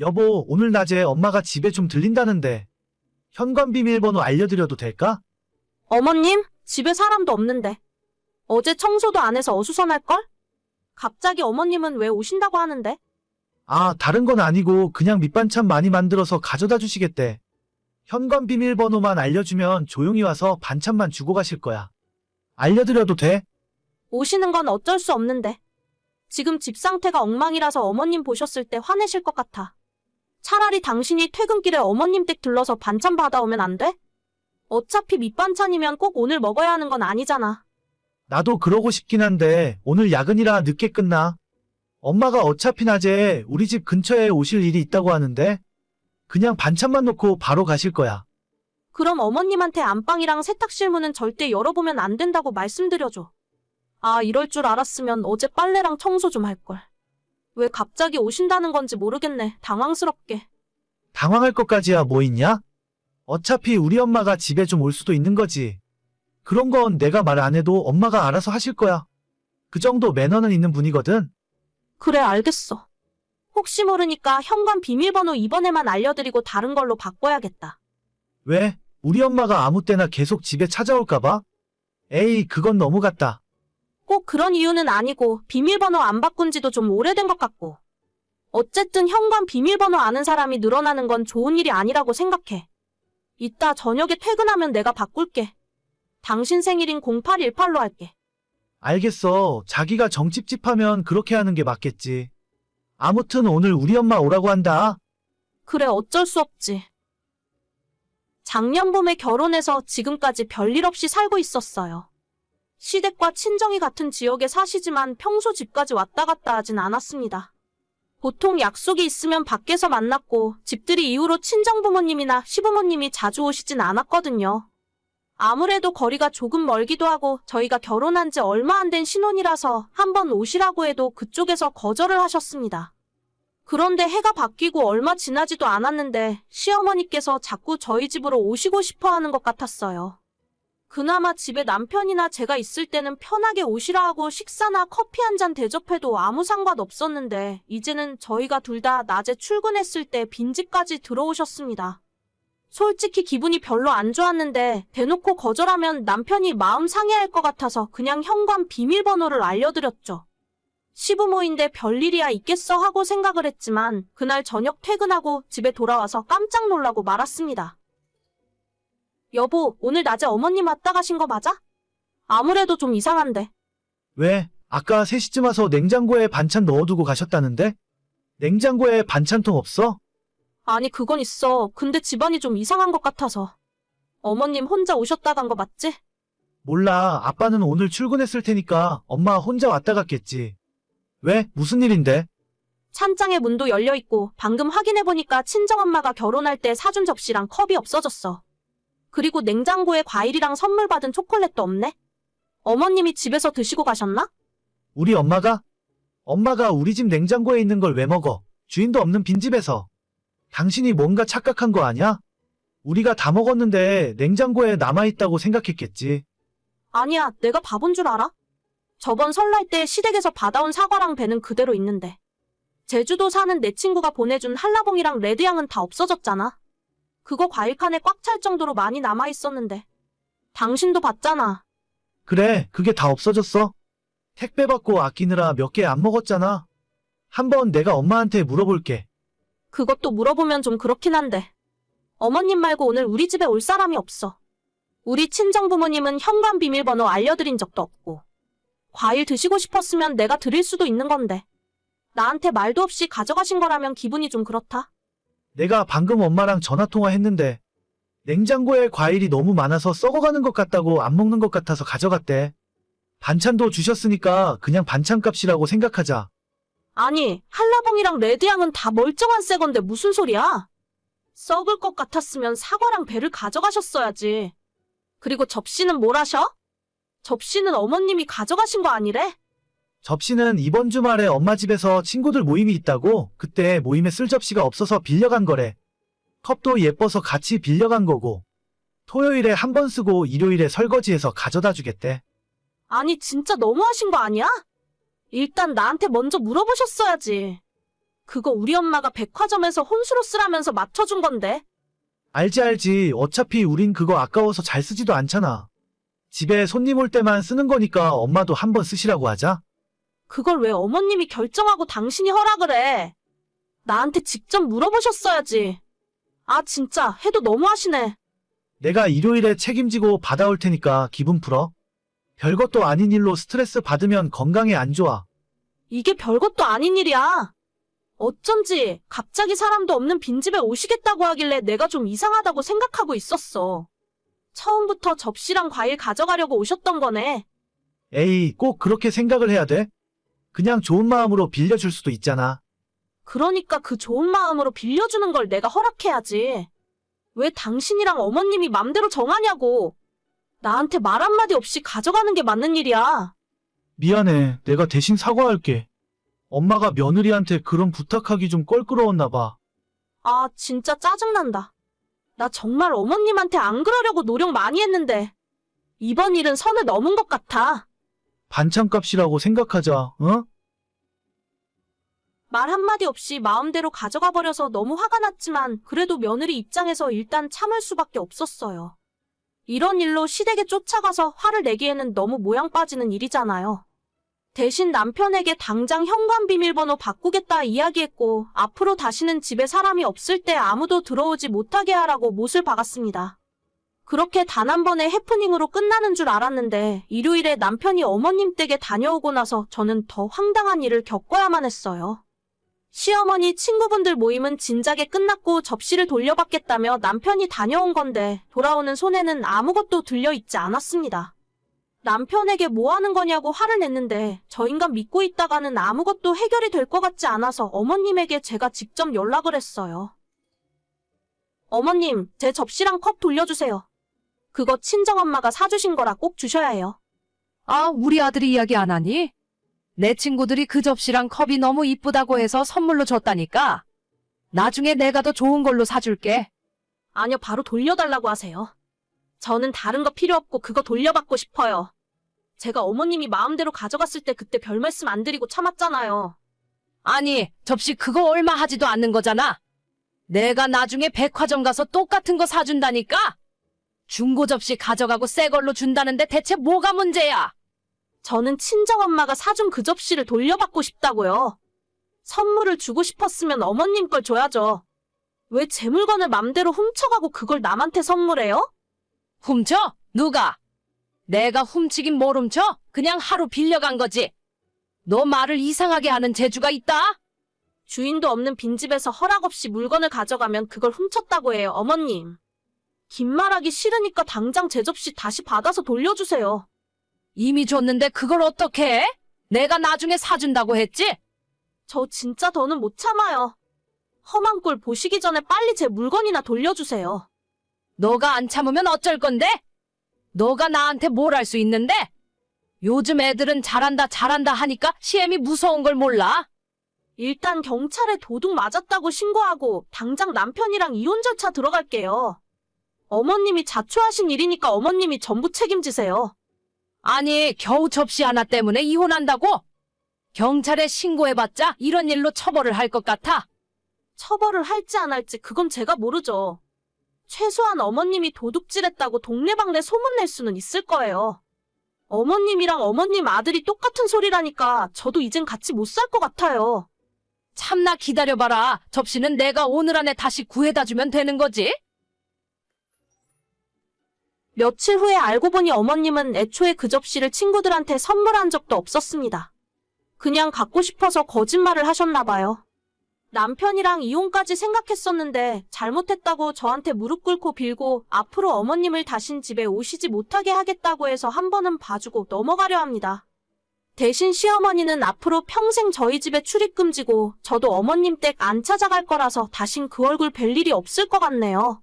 여보, 오늘 낮에 엄마가 집에 좀 들린다는데 현관 비밀번호 알려드려도 될까? 어머님, 집에 사람도 없는데. 어제 청소도 안 해서 어수선할걸? 갑자기 어머님은 왜 오신다고 하는데? 아, 다른 건 아니고 그냥 밑반찬 많이 만들어서 가져다 주시겠대. 현관 비밀번호만 알려주면 조용히 와서 반찬만 주고 가실 거야. 알려드려도 돼? 오시는 건 어쩔 수 없는데. 지금 집 상태가 엉망이라서 어머님 보셨을 때 화내실 것 같아. 차라리 당신이 퇴근길에 어머님 댁 들러서 반찬 받아오면 안 돼? 어차피 밑반찬이면 꼭 오늘 먹어야 하는 건 아니잖아. 나도 그러고 싶긴 한데 오늘 야근이라 늦게 끝나. 엄마가 어차피 낮에 우리 집 근처에 오실 일이 있다고 하는데 그냥 반찬만 놓고 바로 가실 거야. 그럼 어머님한테 안방이랑 세탁실 문은 절대 열어보면 안 된다고 말씀드려줘. 아, 이럴 줄 알았으면 어제 빨래랑 청소 좀 할걸. 왜 갑자기 오신다는 건지 모르겠네. 당황스럽게. 당황할 것까지야 뭐 있냐? 어차피 우리 엄마가 집에 좀 올 수도 있는 거지. 그런 건 내가 말 안 해도 엄마가 알아서 하실 거야. 그 정도 매너는 있는 분이거든. 그래, 알겠어. 혹시 모르니까 현관 비밀번호 이번에만 알려드리고 다른 걸로 바꿔야겠다. 왜? 우리 엄마가 아무 때나 계속 집에 찾아올까봐? 에이, 그건 너무 같다. 꼭 그런 이유는 아니고 비밀번호 안 바꾼 지도 좀 오래된 것 같고. 어쨌든 현관 비밀번호 아는 사람이 늘어나는 건 좋은 일이 아니라고 생각해. 이따 저녁에 퇴근하면 내가 바꿀게. 당신 생일인 0818로 할게. 알겠어. 자기가 정찝찝하면 그렇게 하는 게 맞겠지. 아무튼 오늘 우리 엄마 오라고 한다. 그래, 어쩔 수 없지. 작년 봄에 결혼해서 지금까지 별일 없이 살고 있었어요. 시댁과 친정이 같은 지역에 사시지만 평소 집까지 왔다 갔다 하진 않았습니다. 보통 약속이 있으면 밖에서 만났고 집들이 이후로 친정 부모님이나 시부모님이 자주 오시진 않았거든요. 아무래도 거리가 조금 멀기도 하고 저희가 결혼한 지 얼마 안 된 신혼이라서 한번 오시라고 해도 그쪽에서 거절을 하셨습니다. 그런데 해가 바뀌고 얼마 지나지도 않았는데 시어머니께서 자꾸 저희 집으로 오시고 싶어 하는 것 같았어요. 그나마 집에 남편이나 제가 있을 때는 편하게 오시라 하고 식사나 커피 한 잔 대접해도 아무 상관 없었는데 이제는 저희가 둘 다 낮에 출근했을 때 빈집까지 들어오셨습니다. 솔직히 기분이 별로 안 좋았는데 대놓고 거절하면 남편이 마음 상해할 것 같아서 그냥 현관 비밀번호를 알려드렸죠. 시부모인데 별일이야 있겠어 하고 생각을 했지만 그날 저녁 퇴근하고 집에 돌아와서 깜짝 놀라고 말았습니다. 여보, 오늘 낮에 어머님 왔다 가신 거 맞아? 아무래도 좀 이상한데. 왜? 아까 3시쯤 와서 냉장고에 반찬 넣어두고 가셨다는데? 냉장고에 반찬통 없어? 아니, 그건 있어. 근데 집안이 좀 이상한 것 같아서. 어머님 혼자 오셨다 간 거 맞지? 몰라. 아빠는 오늘 출근했을 테니까 엄마 혼자 왔다 갔겠지. 왜? 무슨 일인데? 찬장의 문도 열려 있고 방금 확인해 보니까 친정엄마가 결혼할 때 사준 접시랑 컵이 없어졌어. 그리고 냉장고에 과일이랑 선물 받은 초콜릿도 없네. 어머님이 집에서 드시고 가셨나? 우리 엄마가? 엄마가 우리 집 냉장고에 있는 걸 왜 먹어? 주인도 없는 빈집에서. 당신이 뭔가 착각한 거 아니야? 우리가 다 먹었는데 냉장고에 남아있다고 생각했겠지. 아니야, 내가 바본 줄 알아? 저번 설날 때 시댁에서 받아온 사과랑 배는 그대로 있는데. 제주도 사는 내 친구가 보내준 한라봉이랑 레드향은 다 없어졌잖아. 그거 과일칸에 꽉 찰 정도로 많이 남아 있었는데. 당신도 봤잖아. 그래, 그게 다 없어졌어. 택배 받고 아끼느라 몇 개 안 먹었잖아. 한번 내가 엄마한테 물어볼게. 그것도 물어보면 좀 그렇긴 한데. 어머님 말고 오늘 우리 집에 올 사람이 없어. 우리 친정 부모님은 현관 비밀번호 알려드린 적도 없고. 과일 드시고 싶었으면 내가 드릴 수도 있는 건데. 나한테 말도 없이 가져가신 거라면 기분이 좀 그렇다. 내가 방금 엄마랑 전화통화했는데 냉장고에 과일이 너무 많아서 썩어가는 것 같다고 안 먹는 것 같아서 가져갔대. 반찬도 주셨으니까 그냥 반찬값이라고 생각하자. 아니, 한라봉이랑 레드향은 다 멀쩡한 새 건데 무슨 소리야? 썩을 것 같았으면 사과랑 배를 가져가셨어야지. 그리고 접시는 뭘 하셔? 접시는 어머님이 가져가신 거 아니래? 접시는 이번 주말에 엄마 집에서 친구들 모임이 있다고 그때 모임에 쓸 접시가 없어서 빌려간 거래. 컵도 예뻐서 같이 빌려간 거고. 토요일에 한 번 쓰고 일요일에 설거지해서 가져다 주겠대. 아니, 진짜 너무하신 거 아니야? 일단 나한테 먼저 물어보셨어야지. 그거 우리 엄마가 백화점에서 혼수로 쓰라면서 맞춰준 건데. 알지 알지. 어차피 우린 그거 아까워서 잘 쓰지도 않잖아. 집에 손님 올 때만 쓰는 거니까 엄마도 한 번 쓰시라고 하자. 그걸 왜 어머님이 결정하고 당신이 허락을 해? 나한테 직접 물어보셨어야지. 아, 진짜, 해도 너무하시네. 내가 일요일에 책임지고 받아올 테니까 기분 풀어. 별것도 아닌 일로 스트레스 받으면 건강에 안 좋아. 이게 별것도 아닌 일이야. 어쩐지 갑자기 사람도 없는 빈집에 오시겠다고 하길래 내가 좀 이상하다고 생각하고 있었어. 처음부터 접시랑 과일 가져가려고 오셨던 거네. 에이, 꼭 그렇게 생각을 해야 돼? 그냥 좋은 마음으로 빌려줄 수도 있잖아. 그러니까 그 좋은 마음으로 빌려주는 걸 내가 허락해야지. 왜 당신이랑 어머님이 맘대로 정하냐고. 나한테 말 한마디 없이 가져가는 게 맞는 일이야. 미안해. 내가 대신 사과할게. 엄마가 며느리한테 그런 부탁하기 좀 껄끄러웠나 봐. 아, 진짜 짜증난다. 나 정말 어머님한테 안 그러려고 노력 많이 했는데. 이번 일은 선을 넘은 것 같아. 반찬값이라고 생각하자, 어? 말 한마디 없이 마음대로 가져가 버려서 너무 화가 났지만 그래도 며느리 입장에서 일단 참을 수밖에 없었어요. 이런 일로 시댁에 쫓아가서 화를 내기에는 너무 모양 빠지는 일이잖아요. 대신 남편에게 당장 현관 비밀번호 바꾸겠다 이야기했고 앞으로 다시는 집에 사람이 없을 때 아무도 들어오지 못하게 하라고 못을 박았습니다. 그렇게 단 한 번의 해프닝으로 끝나는 줄 알았는데 일요일에 남편이 어머님 댁에 다녀오고 나서 저는 더 황당한 일을 겪어야만 했어요. 시어머니 친구분들 모임은 진작에 끝났고 접시를 돌려받겠다며 남편이 다녀온 건데 돌아오는 손에는 아무것도 들려있지 않았습니다. 남편에게 뭐 하는 거냐고 화를 냈는데 저 인간 믿고 있다가는 아무것도 해결이 될 것 같지 않아서 어머님에게 제가 직접 연락을 했어요. 어머님, 제 접시랑 컵 돌려주세요. 그거 친정엄마가 사주신 거라 꼭 주셔야 해요. 아, 우리 아들이 이야기 안 하니? 내 친구들이 그 접시랑 컵이 너무 이쁘다고 해서 선물로 줬다니까. 나중에 내가 더 좋은 걸로 사줄게. 아니요, 바로 돌려달라고 하세요. 저는 다른 거 필요 없고 그거 돌려받고 싶어요. 제가 어머님이 마음대로 가져갔을 때 그때 별 말씀 안 드리고 참았잖아요. 아니, 접시 그거 얼마 하지도 않는 거잖아. 내가 나중에 백화점 가서 똑같은 거 사준다니까? 중고 접시 가져가고 새 걸로 준다는데 대체 뭐가 문제야? 저는 친정엄마가 사준 그 접시를 돌려받고 싶다고요. 선물을 주고 싶었으면 어머님 걸 줘야죠. 왜 제 물건을 맘대로 훔쳐가고 그걸 남한테 선물해요? 훔쳐? 누가? 내가 훔치긴 뭘 훔쳐? 그냥 하루 빌려간 거지. 너 말을 이상하게 하는 재주가 있다? 주인도 없는 빈집에서 허락 없이 물건을 가져가면 그걸 훔쳤다고 해요, 어머님. 긴 말하기 싫으니까 당장 제 접시 다시 받아서 돌려주세요. 이미 줬는데 그걸 어떻게 해? 내가 나중에 사준다고 했지? 저 진짜 더는 못 참아요. 험한 꼴 보시기 전에 빨리 제 물건이나 돌려주세요. 너가 안 참으면 어쩔 건데? 너가 나한테 뭘 할 수 있는데? 요즘 애들은 잘한다 잘한다 하니까 시엠이 무서운 걸 몰라. 일단 경찰에 도둑 맞았다고 신고하고 당장 남편이랑 이혼 절차 들어갈게요. 어머님이 자초하신 일이니까 어머님이 전부 책임지세요. 아니 겨우 접시 하나 때문에 이혼한다고? 경찰에 신고해봤자 이런 일로 처벌을 할 것 같아. 처벌을 할지 안 할지 그건 제가 모르죠. 최소한 어머님이 도둑질했다고 동네방네 소문낼 수는 있을 거예요. 어머님이랑 어머님 아들이 똑같은 소리라니까 저도 이젠 같이 못 살 것 같아요. 참나 기다려봐라. 접시는 내가 오늘 안에 다시 구해다 주면 되는 거지? 며칠 후에 알고 보니 어머님은 애초에 그 접시를 친구들한테 선물한 적도 없었습니다. 그냥 갖고 싶어서 거짓말을 하셨나 봐요. 남편이랑 이혼까지 생각했었는데 잘못했다고 저한테 무릎 꿇고 빌고 앞으로 어머님을 다신 집에 오시지 못하게 하겠다고 해서 한 번은 봐주고 넘어가려 합니다. 대신 시어머니는 앞으로 평생 저희 집에 출입 금지고 저도 어머님 댁 안 찾아갈 거라서 다신 그 얼굴 뵐 일이 없을 것 같네요.